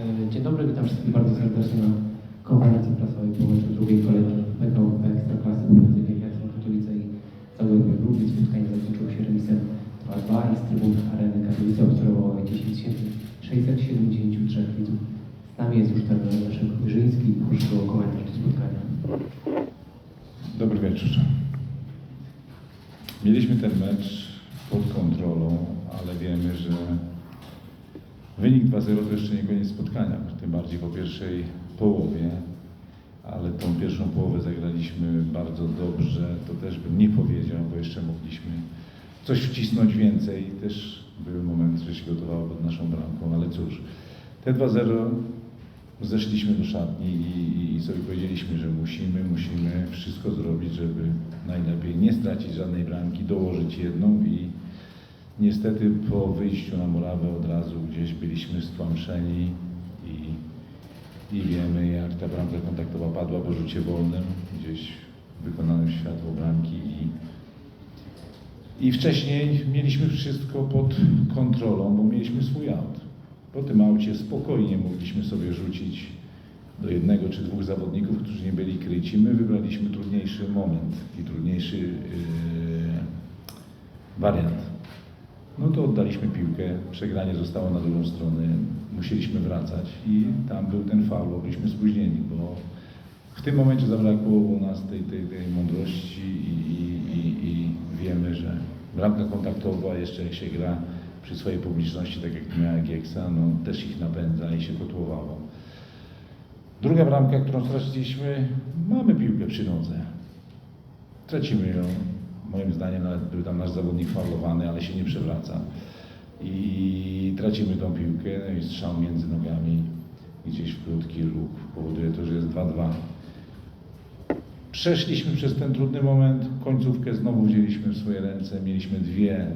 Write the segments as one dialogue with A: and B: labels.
A: E, Dzień dobry, witam wszystkich bardzo serdecznie na konferencji prasowej po meczu drugiej kolejki PKO Ekstraklasy pomiędzy Wielkiakiem Katowice i Zagłębiem Lubin. Spotkanie zakończyło się remisem 2-2 i z trybun areny Katowice obserwowało 10 673 widzów. Z nami jest już trener Leszek Wyrzyński. Proszę o komentarz do spotkania.
B: Dobry wieczór. Mieliśmy ten mecz pod kontrolą, ale wiemy, że wynik 2-0 to jeszcze nie koniec spotkania, tym bardziej po pierwszej połowie, ale tą pierwszą połowę zagraliśmy bardzo dobrze, to też bym nie powiedział, bo jeszcze mogliśmy coś wcisnąć więcej. Też były momenty, że się gotowało pod naszą bramką, ale cóż, te 2-0 zeszliśmy do szatni i, i sobie powiedzieliśmy, że musimy, musimy wszystko zrobić, żeby najlepiej nie stracić żadnej bramki, dołożyć jedną i niestety po wyjściu na murawę od razu gdzieś byliśmy stłamszeni i, i wiemy jak ta bramka kontaktowa padła po rzucie wolnym, gdzieś wykonanym światło bramki i i wcześniej mieliśmy wszystko pod kontrolą, bo mieliśmy swój aut. Po tym aucie spokojnie mogliśmy sobie rzucić do jednego czy dwóch zawodników, którzy nie byli kryci. My wybraliśmy trudniejszy moment i trudniejszy yy, wariant. No to oddaliśmy piłkę, przegranie zostało na drugą stronę, musieliśmy wracać i tam był ten faul, byliśmy spóźnieni, bo w tym momencie zabrakło u nas tej, tej, tej mądrości i, i, i, i wiemy, że bramka kontaktowa jeszcze jak się gra przy swojej publiczności, tak jak miała Gieksa, no też ich napędza i się kotłowało. Druga bramka, którą straciliśmy, mamy piłkę przy nodze. Tracimy ją. Moim zdaniem nawet był tam nasz zawodnik faulowany, ale się nie przewraca. I tracimy tą piłkę, no i strzał między nogami gdzieś w krótki ruch powoduje to, że jest 2-2. Przeszliśmy przez ten trudny moment, końcówkę znowu wzięliśmy w swoje ręce, mieliśmy dwie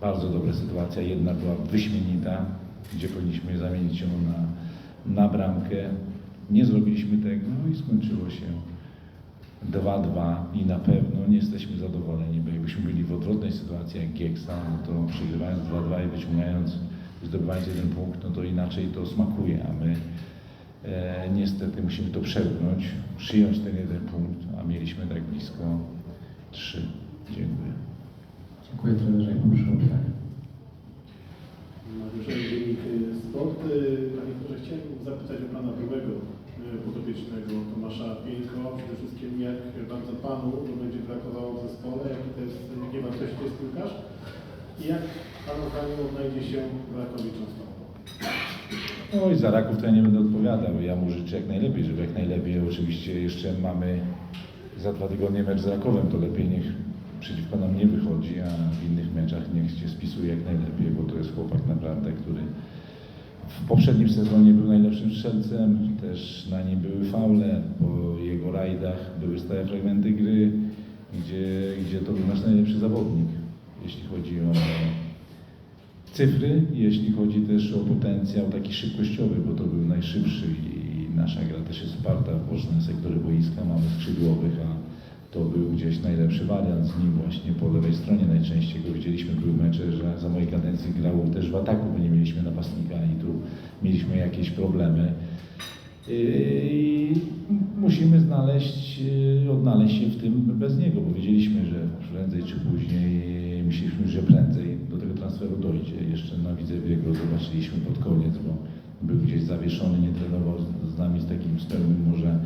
B: bardzo dobre sytuacje, jedna była wyśmienita, gdzie powinniśmy zamienić ją na, na bramkę. Nie zrobiliśmy tego no i skończyło się 2-2 i na pewno nie jesteśmy zadowoleni, bo jakbyśmy byli w odwrotnej sytuacji jak Gieksa, no to przegrywając 2-2 i wyciągając, zdobywając jeden punkt, no to inaczej to smakuje, a my e, niestety musimy to przełknąć, przyjąć ten jeden punkt, a mieliśmy tak blisko 3. Dziękuję.
A: Dziękuję trenerze proszę o pytanie.
C: Mariusz Dziennik Sport. Panie doktorze, chciałem zapytać o Pana byłego podopiecznego Tomasza Pieńko. Przede wszystkim jak bardzo Panu to będzie brakowało w zespole, jaki to jest, jakie wartości to jest piłkarz i jak Pana zdaniem odnajdzie się w Rakowie Częstochowa?
B: Oj, za Raków to ja nie będę odpowiadał. Ja mu życzę jak najlepiej, żeby jak najlepiej. Oczywiście jeszcze mamy za dwa tygodnie mecz z Rakowem, to lepiej niech przeciwko nam nie wychodzi, a w innych meczach niech się spisuje jak najlepiej, bo to jest chłopak naprawdę, który w poprzednim sezonie był najlepszym strzelcem, też na nim były faule, po jego rajdach były stałe fragmenty gry, gdzie, gdzie to był nasz najlepszy zawodnik, jeśli chodzi o cyfry, jeśli chodzi też o potencjał taki szybkościowy, bo to był najszybszy i nasza gra też jest oparta w różne sektory boiska, mamy skrzydłowych, a to był gdzieś najlepszy wariant z nim właśnie po lewej stronie najczęściej go widzieliśmy, były mecze, że za mojej kadencji grał też w ataku, bo nie mieliśmy napastnika i tu mieliśmy jakieś problemy. I musimy znaleźć, y, odnaleźć się w tym bez niego, bo wiedzieliśmy, że prędzej czy później, myśleliśmy, że prędzej do tego transferu dojdzie. Jeszcze na Widzewie go zobaczyliśmy pod koniec, bo był gdzieś zawieszony, nie trenował z- nami z takim z pełnym może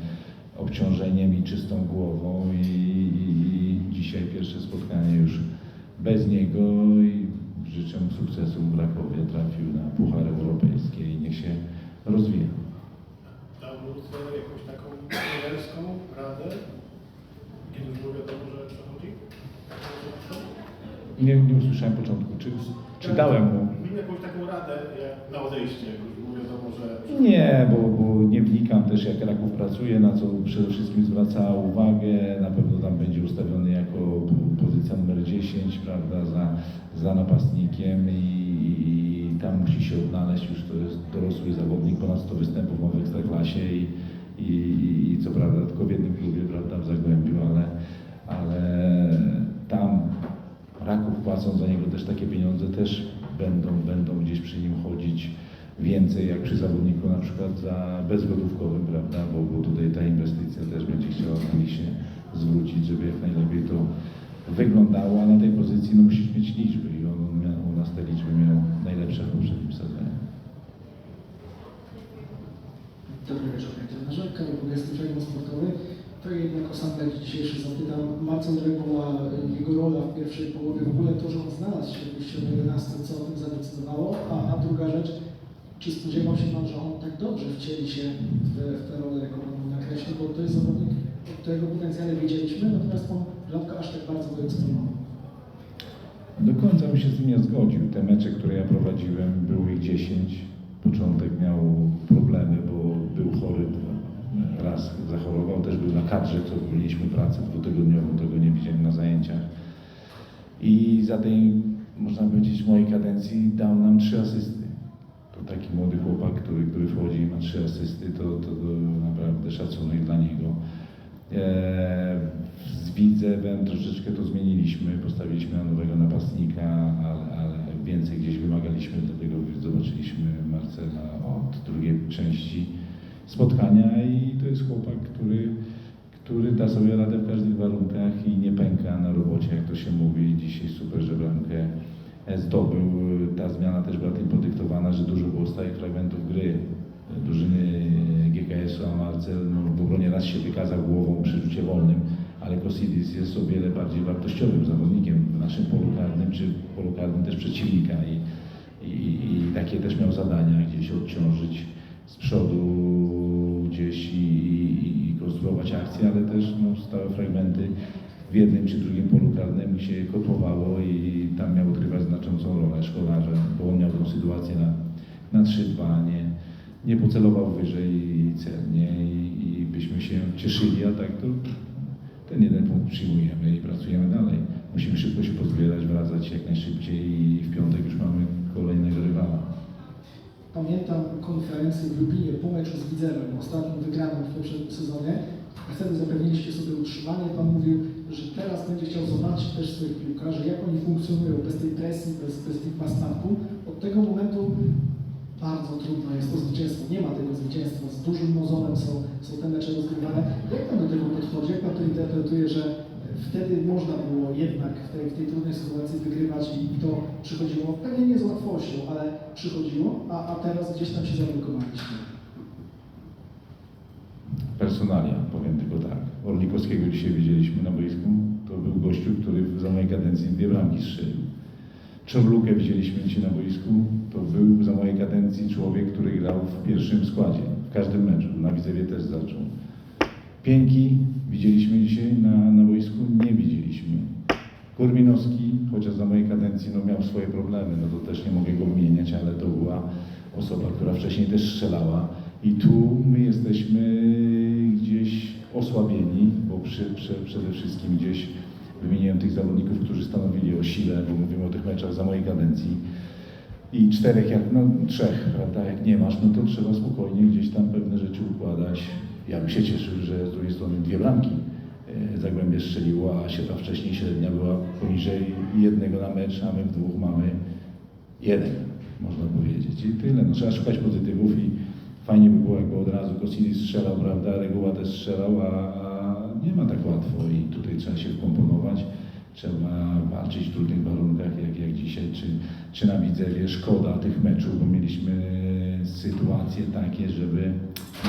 B: obciążeniem i czystą głową i, i, i dzisiaj pierwsze spotkanie już bez niego i życzę sukcesu w Rakowie, trafił na Puchar Europejski i niech się rozwija.
C: Dał mu jakąś taką trenerską radę, kiedy już było wiadomo, że przechodzi?
B: Nie, nie usłyszałem początku. Czy, czy dałem mu?
C: Jakąś taką radę jak na odejście, wiadomo, że
B: Nie, bo, bo nie wnikam też jak Raków pracuje, na co przede wszystkim zwraca uwagę. Na pewno tam będzie ustawiony jako pozycja numer 10, prawda, za, za napastnikiem i, i tam musi się odnaleźć. Już to jest dorosły zawodnik, ponad 100 występów w Ekstraklasie i, i, i, i co prawda tylko w jednym klubie, prawda, w Zagłębiu, ale, ale tam Raków płacą za niego też takie pieniądze, też będą, będą gdzieś przy nim chodzić więcej jak przy zawodniku na przykład za bezgotówkowym, prawda, bo, bo tutaj ta inwestycja też będzie chciała na się zwrócić, żeby jak najlepiej to wyglądało, a na tej pozycji no, musisz mieć liczby i on, miał, u nas te liczby miał najlepsze w poprzednim sezonie.
D: Dobry wieczór, panie trenerze. Karol jestem Przejmą Sportowy. To jednak o sam mecz dzisiejszy zapytam. Marcel Dregula, jego rola w pierwszej połowie, w ogóle to, że on znalazł się w wyjściowej 11, co o tym zadecydowało? A, a druga rzecz, czy spodziewał się Pan, że on tak dobrze wcieli się w, tę rolę, jaką on nakreślił? Bo to jest zawodnik, którego potencjale wiedzieliśmy, natomiast on rzadko aż tak bardzo go eksponował.
B: Do końca bym się z tym nie zgodził. Te mecze, które ja prowadziłem, było ich 10. Początek miał problemy, bo był chory. Raz zachorował, też był na kadrze, co mieliśmy pracę dwutygodniową, tego nie widziałem na zajęciach. I za tej, można powiedzieć, mojej kadencji dał nam trzy asysty. Taki młody chłopak, który, który wchodzi i ma trzy asysty, to, to, to naprawdę szacunek dla niego. Eee, z Widzewem troszeczkę to zmieniliśmy, postawiliśmy na nowego napastnika, ale, ale więcej gdzieś wymagaliśmy, dlatego zobaczyliśmy Marcela od drugiej części spotkania i to jest chłopak, który, który da sobie radę w każdych warunkach i nie pęka na robocie, jak to się mówi. Dzisiaj super, że bramkę zdobył. Ta zmiana też była tym podyktowana, że dużo było stałych fragmentów gry drużyny GKS-u, Marcel no, w obronie raz się wykazał głową przy rzucie wolnym, ale Kosidis jest o wiele bardziej wartościowym zawodnikiem w naszym polu karnym, czy polu karnym też przeciwnika i, i, i takie też miał zadania gdzieś odciążyć z przodu gdzieś i, i, i konstruować akcje, ale też no, stałe fragmenty w jednym czy drugim polu karnym się kotłowało i tam miał odgrywać znaczącą rolę szkolarza, bo on miał tą sytuację na, na 3-2, nie, nie pocelował wyżej celnie i, i byśmy się cieszyli, a tak to ten jeden punkt przyjmujemy i pracujemy dalej. Musimy szybko się pozbierać, wracać jak najszybciej i w piątek już mamy kolejnego rywala.
D: Pamiętam konferencję w Lublinie po meczu z Widzewem, ostatnim wygranym w poprzednim sezonie. Wtedy zapewniliście sobie utrzymanie. Pan mówił, że teraz będzie chciał zobaczyć też swoich piłkarzy, jak oni funkcjonują bez tej presji, bez, bez tych pastanku. Od tego momentu bardzo trudno jest to zwycięstwo. Nie ma tego zwycięstwa. Z dużym mozolem są, są te mecze rozgrywane. Jak Pan do tego podchodzi? Jak Pan to interpretuje, że wtedy można było jednak w tej, w tej trudnej sytuacji wygrywać i, i to przychodziło, pewnie nie z łatwością, ale przychodziło, a, a teraz gdzieś tam się zablokowaliśmy.
B: Personalia, powiem tylko tak. Orlikowskiego dzisiaj widzieliśmy na boisku. To był gościu, który za mojej kadencji dwie bramki strzelił. Czorlukę widzieliśmy dzisiaj na boisku. To był za mojej kadencji człowiek, który grał w pierwszym składzie, w każdym meczu. Na Widzewie też zaczął. Pięki widzieliśmy dzisiaj na, na boisku? Nie widzieliśmy. Korminowski, chociaż za mojej kadencji no, miał swoje problemy, no to też nie mogę go wymieniać, ale to była osoba, która wcześniej też strzelała. I tu my jesteśmy osłabieni, bo przy, przy, przede wszystkim gdzieś wymieniłem tych zawodników, którzy stanowili o sile, bo mówimy o tych meczach za mojej kadencji. I czterech, jak, no trzech, prawda, jak nie masz, no to trzeba spokojnie gdzieś tam pewne rzeczy układać. Ja bym się cieszył, że z drugiej strony dwie bramki e, Zagłębie strzeliło, a się wcześniej średnia była poniżej jednego na mecz, a my w dwóch mamy jeden, można powiedzieć. I tyle. No, trzeba szukać pozytywów i fajnie by było, jakby od razu Kosini strzelał, prawda, Reguła też strzelał, a, a nie ma tak łatwo i tutaj trzeba się wkomponować. Trzeba walczyć w trudnych warunkach, jak, jak dzisiaj, czy, czy na Widzewie. Szkoda tych meczów, bo mieliśmy sytuacje takie, żeby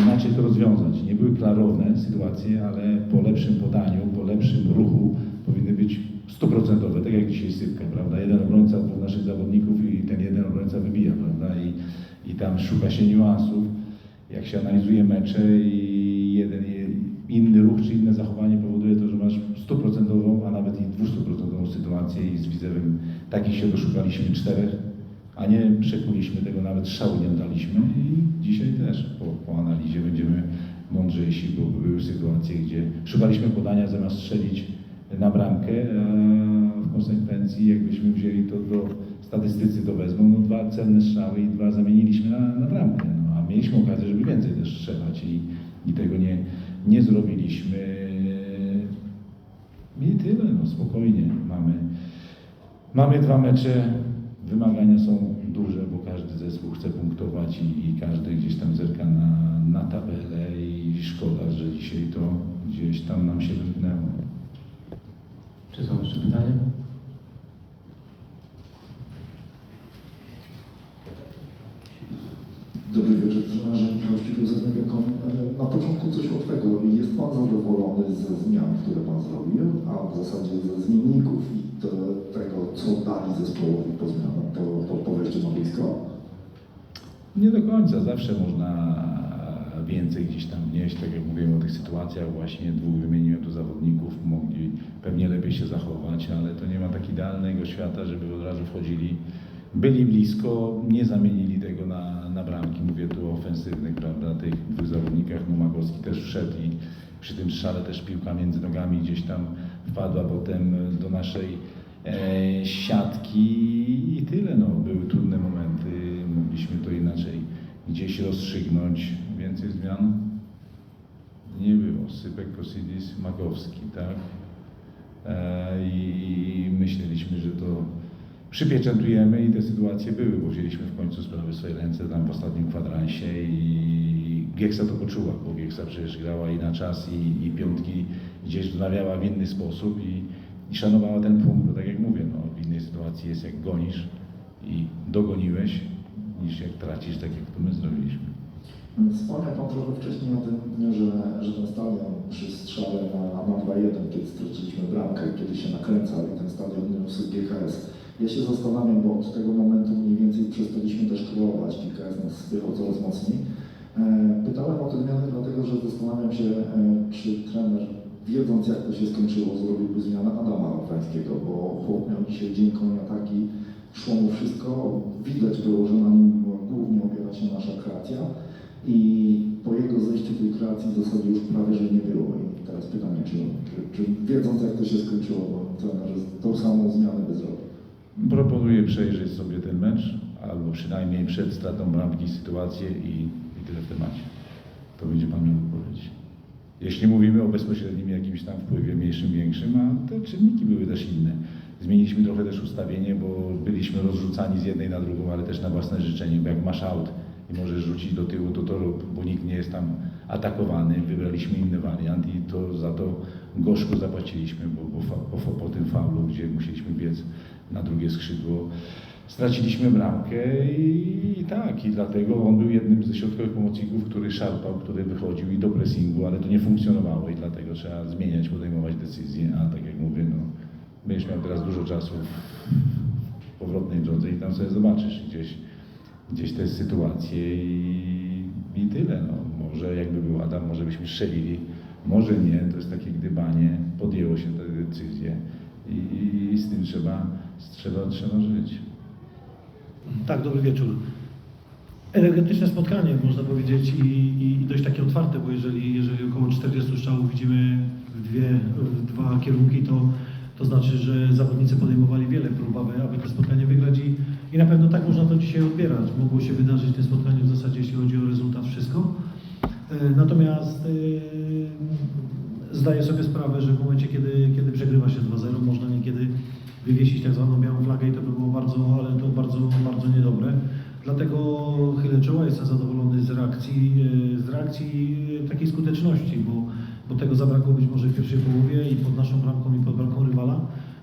B: inaczej to rozwiązać. Nie były klarowne sytuacje, ale po lepszym podaniu, po lepszym ruchu powinny być stuprocentowe, tak jak dzisiaj Sypka, prawda? Jeden obrońca, dwóch naszych zawodników i ten jeden obrońca wybija, prawda? I, i tam szuka się niuansów, jak się analizuje mecze i jeden inny ruch czy inne zachowanie powoduje to, że masz stuprocentową, a nawet i dwustuprocentową sytuację i z Widzewem takich się doszukaliśmy czterech, a nie przekuliśmy tego, nawet szału nie oddaliśmy. I dzisiaj też po, po analizie będziemy mądrzejsi, bo były sytuacje, gdzie szukaliśmy podania zamiast strzelić na bramkę, a w konsekwencji jakbyśmy wzięli to do statystycy to wezmą, no dwa celne strzały i dwa zamieniliśmy na, na bramkę, no, mieliśmy okazję, żeby więcej też strzelać i, i tego nie, nie zrobiliśmy. I tyle, no spokojnie mamy. Mamy dwa mecze, wymagania są duże, bo każdy zespół chce punktować i, i każdy gdzieś tam zerka na, na tabelę i szkoda, że dzisiaj to gdzieś tam nam się wymknęło.
A: Czy są jeszcze pytania?
E: Dobry wieczór, trenerze Michał Ścigł ze. Na początku coś od tego. Jest Pan zadowolony ze zmian, które Pan zrobił, a w zasadzie ze zmienników i te, tego, co dali zespołowi po zmianach, po, po, po wejściu na boisko?
B: Nie do końca, zawsze można więcej gdzieś tam wnieść, tak jak mówiłem o tych sytuacjach, właśnie dwóch wymieniłem tu zawodników, mogli pewnie lepiej się zachować, ale to nie ma tak idealnego świata, żeby od razu wchodzili. Byli blisko, nie zamienili tego na, na bramki, mówię tu o ofensywnych, prawda, tych dwóch zawodnikach, Numagowski też wszedł i przy tym strzale też piłka między nogami gdzieś tam wpadła potem do naszej e, siatki i tyle, no, były trudne momenty, mogliśmy to inaczej gdzieś rozstrzygnąć. Więcej zmian nie było. Sypek, Kosidis, Magowski, tak? E, I myśleliśmy, że to przypieczętujemy i te sytuacje były, bo wzięliśmy w końcu sprawy w swoje ręce tam w ostatnim kwadransie i Gieksa to poczuła, bo Gieksa przecież grała i na czas i, i piątki gdzieś donawiała w inny sposób i, i szanowała ten punkt, bo tak jak mówię, no, w innej sytuacji jest jak gonisz i dogoniłeś, niż jak tracisz, tak jak to my zrobiliśmy.
E: Wspomniał Pan trochę wcześniej o tym, że, że ten stadion przy strzale na, na 2-1, kiedy straciliśmy bramkę, kiedy się nakręcał i ten stadion niósł GKS. Ja się zastanawiam, bo od tego momentu mniej więcej przestaliśmy też kreować, GKS nas spychał coraz mocniej. E, Pytałem o te zmiany dlatego, że zastanawiam się, e, czy trener, wiedząc jak to się skończyło, zrobiłby zmianę Adama Rafańskiego, bo chłop miał dzisiaj dzień konia taki, szło mu wszystko, widać było, że na nim głównie opiera się nasza kreacja i po jego zejściu tej kreacji w zasadzie już prawie, że nie było. I teraz pytanie, czy, czy, czy wiedząc jak to się skończyło, bo trener tą samą zmianę by zrobił.
B: Proponuję przejrzeć sobie ten mecz, albo przynajmniej przed stratą bramki sytuację i, i tyle w temacie. To będzie Pan miał odpowiedź. Jeśli mówimy o bezpośrednim jakimś tam wpływie, mniejszym, większym, a te czynniki były też inne. Zmieniliśmy trochę też ustawienie, bo byliśmy rozrzucani z jednej na drugą, ale też na własne życzenie, bo jak masz aut i możesz rzucić do tyłu, to to rób, bo nikt nie jest tam atakowany. Wybraliśmy inny wariant i to za to gorzko zapłaciliśmy, bo, bo fa, po, po tym faulu, gdzie musieliśmy biec na drugie skrzydło, straciliśmy bramkę i, i tak, i dlatego on był jednym ze środkowych pomocników, który szarpał, który wychodził i do pressingu, ale to nie funkcjonowało i dlatego trzeba zmieniać, podejmować decyzje, a tak jak mówię, no, będziesz miał teraz dużo czasu w powrotnej drodze i tam sobie zobaczysz gdzieś, gdzieś te sytuacje i, i tyle, no, może jakby był Adam, może byśmy strzelili, może nie, to jest takie gdybanie, podjęło się te decyzje i, i z tym trzeba, trzeba, trzeba żyć.
F: Tak, dobry wieczór. Energetyczne spotkanie, można powiedzieć, i, i dość takie otwarte, bo jeżeli, jeżeli około 40 strzałów widzimy w, dwie, w dwa kierunki, to, to znaczy, że zawodnicy podejmowali wiele prób, aby, to spotkanie wygrać i, i na pewno tak można to dzisiaj odbierać. Mogło się wydarzyć w tym spotkaniu w zasadzie, jeśli chodzi o rezultat, wszystko. E, Natomiast e, zdaję sobie sprawę, że w momencie, kiedy, kiedy przegrywa się 2-0, można niekiedy wywiesić tak zwaną białą flagę i to by było bardzo, ale to bardzo, bardzo niedobre. Dlatego chylę czoła, jestem zadowolony z reakcji, e, z reakcji takiej skuteczności, bo, bo tego zabrakło być może w pierwszej połowie i pod naszą bramką i pod bramką rywala,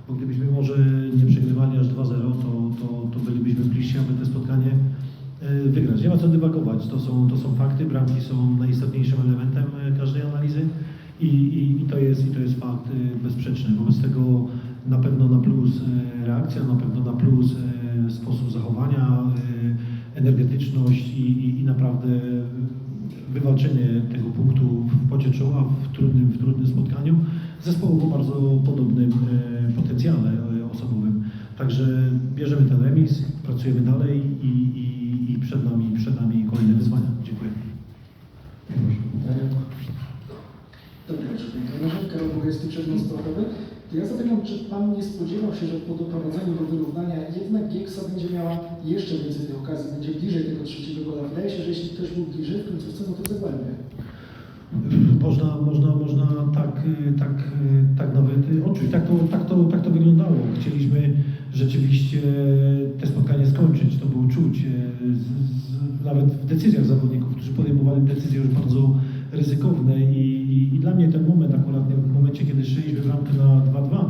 F: bo gdybyśmy może nie przegrywali aż 2-0, to, to, to bylibyśmy bliżsi, aby to spotkanie e, wygrać. Nie ma co dywagować, to są, to są fakty, bramki są najistotniejszym elementem e, każdej analizy i, i, i, to, jest, i to jest fakt bezsprzeczny. Wobec tego na pewno na plus e, reakcja, na pewno na plus e, sposób zachowania, e, energetyczność i, i, i naprawdę wywalczenie tego punktu w pocie czoła w trudnym, w trudnym spotkaniu zespołu o bardzo podobnym potencjale osobowym. Także bierzemy ten remis, pracujemy dalej i, i, i przed, nami, przed nami kolejne wyzwania. Dziękuję.
A: Pytania?
D: Dobry wieczór, panie trenerze. Karol Bogajski, Przewodnik Sportowy. To ja zapytam, czy Pan nie spodziewał się, że po doprowadzeniu do wyrównania jednak Gieksa będzie miała jeszcze więcej tych okazji, będzie bliżej tego trzeciego gola? Wydaje się, że jeśli ktoś był bliżej w końcówce, no to.
F: Można, można, można tak, tak, tak nawet odczuć. Tak to, tak, to, tak to wyglądało. Chcieliśmy rzeczywiście te spotkanie skończyć. To było czuć. y, Z, z, nawet w decyzjach zawodników, którzy podejmowali decyzje już bardzo ryzykowne i, i, i dla mnie ten moment akurat w momencie, kiedy strzeliśmy bramkę na 2-2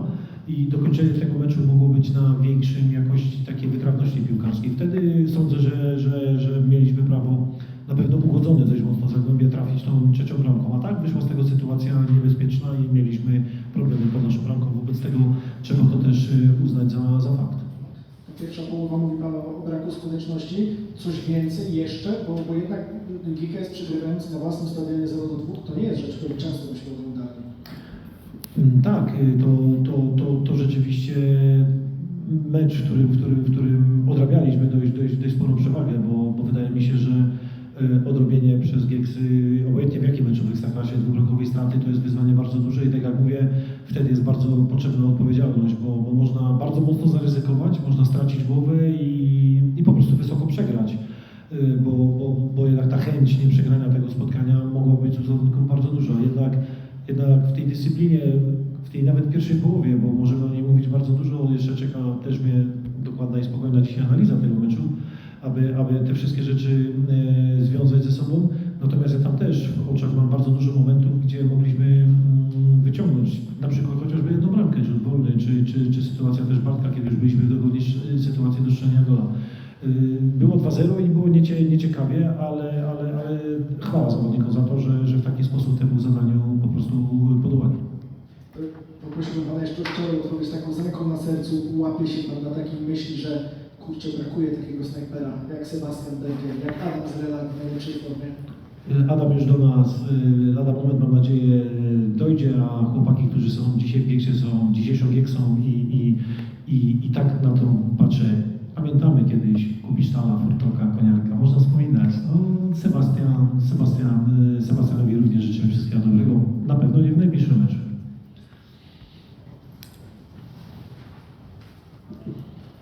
F: i dokończenie tego meczu mogło być na większym jakości takiej wytrawności piłkarskiej. Wtedy sądzę, że, że, że mieliśmy prawo na pewno ugodzone dość mocno Zagłębie trafić tą trzecią bramką, a tak wyszła z tego sytuacja niebezpieczna i mieliśmy problemy pod naszą bramką. Wobec tego trzeba to też y, uznać za, za fakt.
D: Pierwsza połowa mówi Pan o, braku skuteczności. Coś więcej jeszcze, bo, bo jednak GKS przegrywając na własnym stadionie 0 do 2 to nie jest rzecz, której często byśmy oglądali.
F: Mm, Tak, y, to, to, to, to rzeczywiście mecz, w którym, w którym, w którym odrabialiśmy dość, dość, dość sporą przewagę, bo, bo wydaje mi się, że y, odrobienie przez Gieksy, obojętnie w jakim meczu w Ekstraklasie dwubramkowej straty, to jest wyzwanie bardzo duże i tak jak mówię, wtedy jest bardzo potrzebna odpowiedzialność, bo, bo można bardzo mocno zaryzykować, można stracić głowę i, i po prostu wysoko przegrać. Y, Bo, bo, bo jednak ta chęć nieprzegrania tego spotkania mogła być u zawodników bardzo duża. Jednak, jednak w tej dyscyplinie, w tej nawet pierwszej połowie, bo możemy o niej mówić bardzo dużo, jeszcze czeka też mnie dokładna i spokojna dzisiaj analiza tego meczu, aby, aby te wszystkie rzeczy e, związać ze sobą. Natomiast ja tam też w oczach mam bardzo dużo momentów, gdzie mogliśmy mm, wyciągnąć na przykład chociażby jedną bramkę, rzut wolny, czy, czy, czy sytuacja też Bartka, kiedy już byliśmy w dogodnej sytuacji do strzelenia gola. Y, Było 2-0 i było niecie, nieciekawie, ale, ale, ale chwała zawodnikom za to, że, że w taki sposób temu zadaniu po prostu podołali.
D: Poprosiłbym Pana jeszcze o odpowiedź taką z ręką na sercu. Łapie się Pan na takiej myśli, że kurczę, brakuje takiego snajpera jak Sebastian Begier, jak Adam Zrela w najlepszej formie.
F: Adam już do nas y, lada moment, mam nadzieję, y, dojdzie, a chłopaki, którzy są dzisiaj w Gieksie, są dzisiejszą Gieksą i, i, i, i tak na to patrzę. Pamiętamy kiedyś Kupisztala, Furtoka, Koniarka, można wspominać. No, Sebastian, Sebastian, y, Sebastianowi również życzę wszystkiego dobrego, na pewno nie w najbliższym meczu.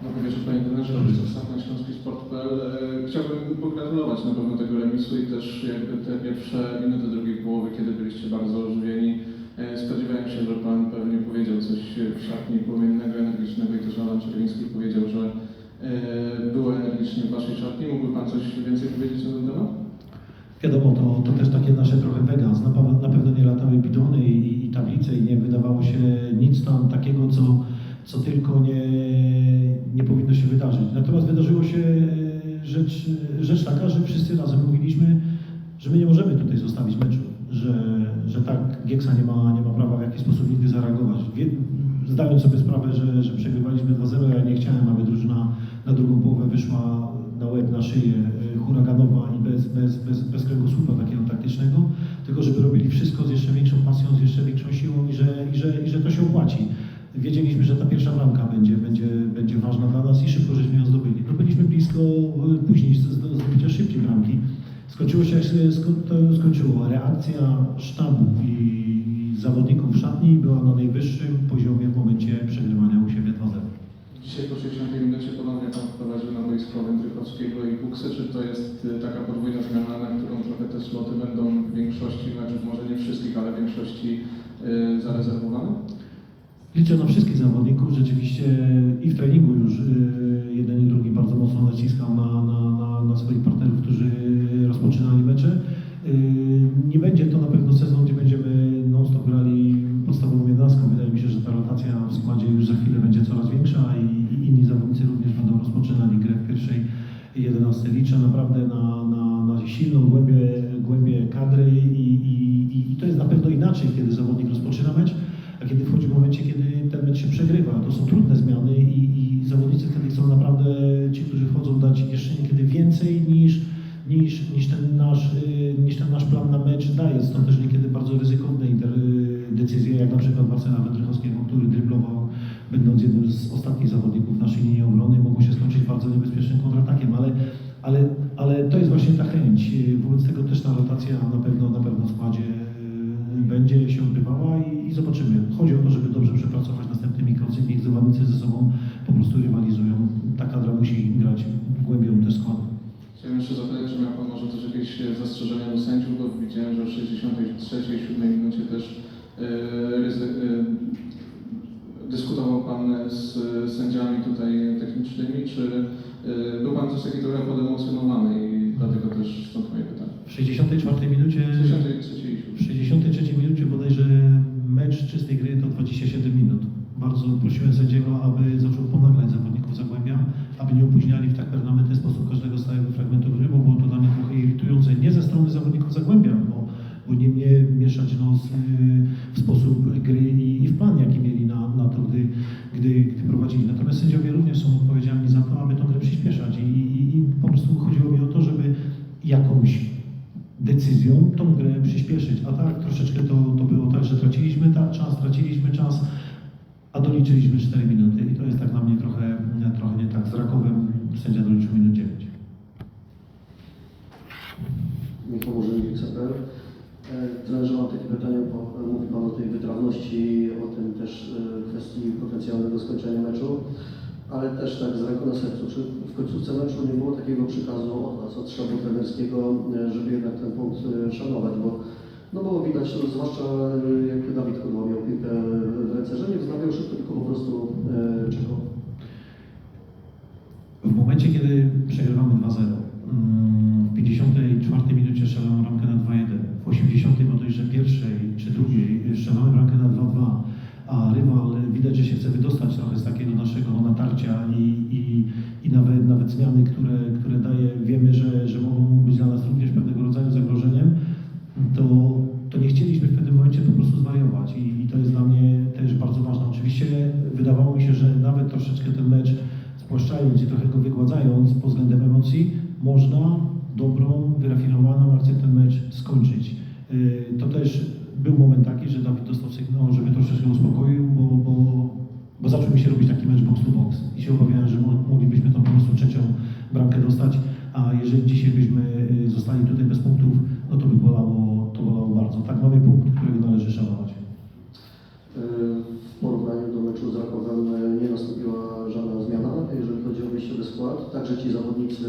G: Dobry wieczór Panie Trenerze, Ostatnio na Śląski Sport.pl. E, Chciałbym pogratulować na pewno tego remisu i też jakby te pierwsze minuty drugiej połowy, kiedy byliście bardzo ożywieni. E, Spodziewałem się, że Pan pewnie powiedział coś w szatni płomiennego, energicznego i też Alan Czerwiński powiedział, że było energicznie w Waszej szatni. Mógłby Pan coś więcej powiedzieć na ten temat?
F: Wiadomo, to, to też takie nasze trochę wegas. Na, na pewno nie latały bidony i, i tablice i nie wydawało się nic tam takiego, co, co tylko nie, nie powinno się wydarzyć. Natomiast wydarzyło się e, rzecz, rzecz taka, że wszyscy razem mówiliśmy, że my nie możemy tutaj zostawić meczu, że, że tak Gieksa nie ma, nie ma prawa w jakiś sposób nigdy zareagować. Wie, zdając sobie sprawę, że, że przegrywaliśmy 2-0, ja nie chciałem, aby drużyna na drugą połowę wyszła na łeb, na szyję e, huraganowa i bez, bez, bez, bez kręgosłupa takiego taktycznego, tylko żeby robili wszystko z jeszcze większą pasją, z jeszcze większą siłą i że, i że, i że to się opłaci. Wiedzieliśmy, że ta pierwsza bramka będzie, będzie, będzie ważna dla nas i szybko żeśmy ją zdobyli. No byliśmy blisko e, później zdobycia szybciej bramki. Skończyło się jak się sko- skończyło. Reakcja sztabu i zawodników szatni była na najwyższym poziomie w momencie przegrywania u siebie 2-0.
G: Dzisiaj po 60 minucie ponownie Pan wprowadził na boisko Wędrykowskiego i Buksy. Czy to jest e, taka podwójna zmiana, na którą trochę te sloty będą w większości meczów, może nie wszystkich, ale w większości e, zarezerwowane?
F: Liczę na wszystkich zawodników. Rzeczywiście i w treningu już y, jeden i drugi bardzo mocno naciskał na, na, na, na swoich partnerów, którzy rozpoczynali mecze. Y, Nie będzie to na pewno sezon, gdzie będziemy non-stop grali podstawową jedenastką. Wydaje mi się, że ta rotacja w składzie już za chwilę będzie coraz większa i, inni zawodnicy również będą rozpoczynali grę w pierwszej jedenastce. Liczę naprawdę na, na, na silną głębię, głębię kadry i, i, i- to jest na pewno inaczej, kiedy zawodnik rozpoczyna mecz, a kiedy wchodzi w momencie, kiedy ten mecz się przegrywa. To są trudne zmiany i, i zawodnicy wtedy chcą naprawdę, ci, którzy wchodzą, dać jeszcze niekiedy więcej niż, niż, niż, ten nasz, y, niż ten nasz plan na mecz daje. Stąd też niekiedy bardzo ryzykowne inter, decyzje, jak na przykład Marcela Wędrychowskiego, który dryblował, będąc jednym z ostatnich zawodników naszej linii obrony, mogło się skończyć bardzo niebezpiecznym kontratakiem, ale, ale, ale to jest właśnie ta chęć. Wobec tego też ta rotacja na pewno, na pewno w składzie y, będzie się odbywała i, i zobaczymy. Chodzi o to, żeby dobrze przepracować następny mikrocykl, niech zawodnicy ze sobą po prostu rywalizują. Ta kadra musi grać głębią też składu.
G: Chciałem jeszcze zapytać, czy miał Pan może też jakieś zastrzeżenia do sędziów, bo widziałem, że w 63-7 minucie też e, e, dyskutował Pan z sędziami tutaj technicznymi, czy e, był Pan też taki trochę podemocjonowany i dlatego też stąd moje pytanie.
F: W 64 minucie,
G: W 63
F: w 63 minucie bodajże mecz czystej gry to 27 minut. Bardzo prosiłem sędziego, aby zaczął ponaglać zawodników Zagłębia, aby nie opóźniali w tak permanentny sposób każdego stałego fragmentu gry, bo było to dla mnie trochę irytujące. Nie ze strony zawodników Zagłębia, bo, bo nie mnie mieszać nos y, w sposób gry i, w plan, jaki mieli na, na to, gdy, gdy, gdy prowadzili. Natomiast sędziowie również są odpowiedzialni za to, aby tę grę przyspieszać i, i, i po prostu chodziło mi o to, żeby jakąś decyzją tą grę przyspieszyć. A tak troszeczkę to, to było tak, że traciliśmy ta, czas, traciliśmy czas, a doliczyliśmy 4 minuty i to jest tak na mnie trochę, trochę nie tak. Z Rakowem sędzia doliczył minut 9.
H: Michał Urzędnik CPR. E, Trenerze, mam takie pytanie, bo mówi Pan o tej wytrawności, o tym też e, kwestii potencjalnego skończenia meczu, ale też tak z ręką na sercu, czy w końcówce meczu nie było takiego przykazu od nas, od sztabu trenerskiego, e, żeby jednak ten punkt e, szanować, bo no było widać, zwłaszcza e, jak Dawid Kudła miał piłkę w ręce, że nie wznawiał szybko, tylko po prostu czekał.
F: W momencie, kiedy przegrywamy 2-0, mm, w 54 minucie strzelamy bramkę na 2-1, w 80 bodajże pierwszej czy drugiej strzelamy bramkę na 2-2, a rywal widać, że się chce wydostać trochę z takiego naszego natarcia i, i, i nawet, nawet zmiany, które, które daje, wiemy, że, że mogą być dla nas również pewnego rodzaju zagrożeniem, to, to nie chcieliśmy w pewnym momencie po prostu zwariować i, i to jest dla mnie też bardzo ważne. Oczywiście wydawało mi się, że nawet troszeczkę ten mecz spłaszczając i trochę go wygładzając pod względem emocji, można dobrą, wyrafinowaną akcję ten mecz skończyć. Yy, To też był moment taki, że Dawid dostał sygnał, żeby troszeczkę uspokoił, bo, bo, bo zaczął mi się robić taki mecz box to box i się obawiałem, że mo- moglibyśmy tą po prostu trzecią bramkę dostać, a jeżeli dzisiaj byśmy yy, zostali tutaj bez punktów, no to by bolało, to bolało bardzo. Tak, mamy punkt, którego należy szanować.
H: W porównaniu do meczu z Rakowem e, nie nastąpiła żadna zmiana, jeżeli chodzi o wyjściowy skład. Także ci zawodnicy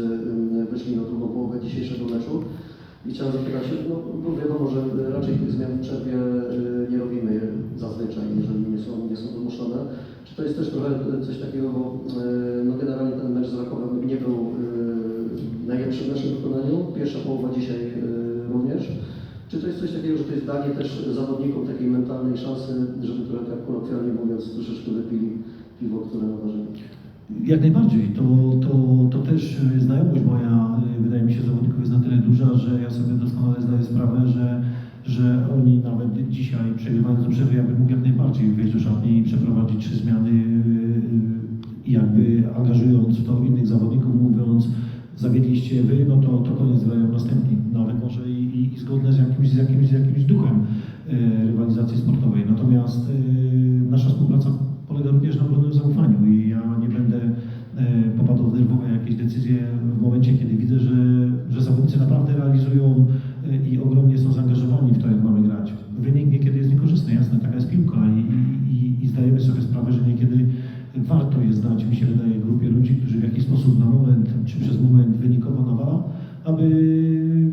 H: wyszli na drugą połowę dzisiejszego meczu. I chciałem zapytać, no, no wiadomo, że raczej tych zmian w przerwie e, nie robimy zazwyczaj, jeżeli nie są, nie są wymuszone. Czy to jest też trochę coś takiego, bo e, no, generalnie ten mecz z Rakowem nie był najlepszy w naszym wykonaniu. Pierwsza połowa dzisiaj również. Czy to jest coś takiego, że to jest danie też zawodnikom takiej mentalnej szansy, żeby trochę tak kolokwialnie mówiąc troszeczkę wypili piwo, które naważyli?
F: Jak najbardziej. To, to, to też znajomość moja, e, wydaje mi się, zawodników jest na tyle duża, że ja sobie doskonale zdaję sprawę, że, że oni nawet dzisiaj przegrywając do przerwy, ja bym mógł jak najbardziej wejść do szatni i przeprowadzić trzy zmiany i jakby angażując w to innych zawodników, mówiąc zawiedliście wy, no to, to koniec grają następni. Nawet może i, i, i zgodne z jakimś, z jakimś, z jakimś duchem e, rywalizacji sportowej. Natomiast nasza współpraca polega również na ogromnym zaufaniu i ja nie będę nerwowe jakieś decyzje w momencie, kiedy widzę, że, że zawodnicy naprawdę realizują e, i ogromnie są zaangażowani w to, jak mamy grać. Wynik niekiedy jest niekorzystny, jasne, taka jest piłka i, i, i- i zdajemy sobie sprawę, że niekiedy warto jest dać, mi się wydaje, grupie ludzi, którzy w jakiś sposób na moment, czy przez moment wynikowo nawala, aby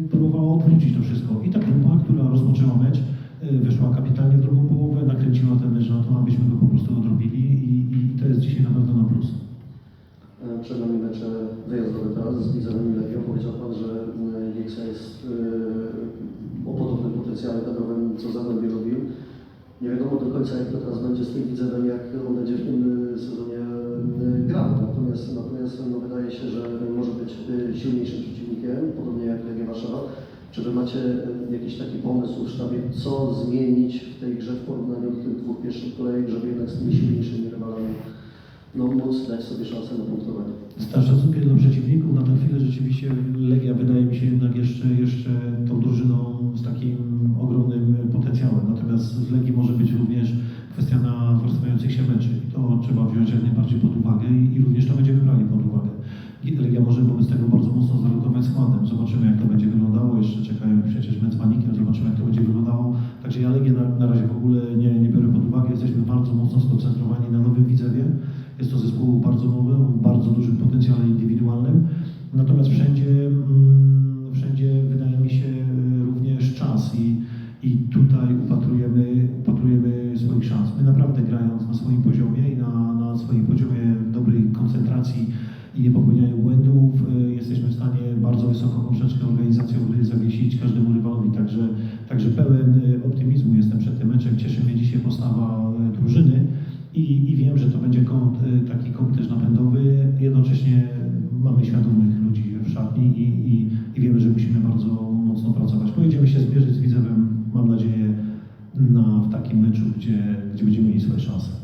F: próbowała odwrócić to wszystko. I ta grupa, która rozpoczęła mecz, e, wyszła kapitalnie w drugą połowę, nakręciła ten mecz na to, abyśmy go po prostu odrobili i, i to jest dzisiaj na pewno na plus.
H: E, Przed nami mecze wyjazdowe teraz z Widzem i Legią. Powiedział Pan, że e, Gieksa jest e, o podobnym potencjale kadrowym, co Zagłębie robił. Nie wiadomo do końca, jak to teraz będzie z tym Widzewem, jak on będzie w tym sezonie grał. Natomiast, natomiast no, wydaje się, że może być silniejszym przeciwnikiem, podobnie jak Legia Warszawa. Czy Wy macie jakiś taki pomysł w sztabie, co zmienić w tej grze w porównaniu do tych dwóch pierwszych kolejek, żeby jednak z tymi silniejszymi rywalami no, móc dać sobie szansę na punktowanie?
F: Z szacunkiem do przeciwników, na tę chwilę rzeczywiście Legia wydaje mi się jednak jeszcze, jeszcze tą drużyną z takim ogromnym potencjałem. Natomiast z Legii może być również kwestia nawarstwiających się meczy. To trzeba wziąć jak najbardziej pod uwagę i, również to będziemy brali pod uwagę. I Legia może wobec tego bardzo mocno zarotować składem. Zobaczymy jak to będzie wyglądało. Jeszcze czekają przecież mecz zobaczymy jak to będzie wyglądało. Także ja Legię na, na razie w ogóle nie, nie biorę pod uwagę. Jesteśmy bardzo mocno skoncentrowani. Jest to zespół bardzo nowy, o bardzo dużym potencjale indywidualnym. Natomiast wszędzie, mm, wszędzie wydaje mi się y, również czas i, i tutaj upatrujemy, upatrujemy swoich szans. My naprawdę grając na swoim poziomie i na, na swoim poziomie dobrej koncentracji i nie popełnianiu błędów, y, jesteśmy w stanie bardzo wysoką poprzeczkę organizacją zawiesić każdemu rywalowi. Także, także pełen y, optymizmu jestem przed tym meczem. Cieszy mnie dzisiaj postawa drużyny i, i wiem, że to będzie kąt, y, taki kąt też napędowy. Jednocześnie mamy świadomych ludzi w szatni i, i, i wiemy, że musimy bardzo mocno pracować. Pojedziemy się zmierzyć z Widzewem, mam nadzieję, na, w takim meczu, gdzie, gdzie będziemy mieli swoje szanse.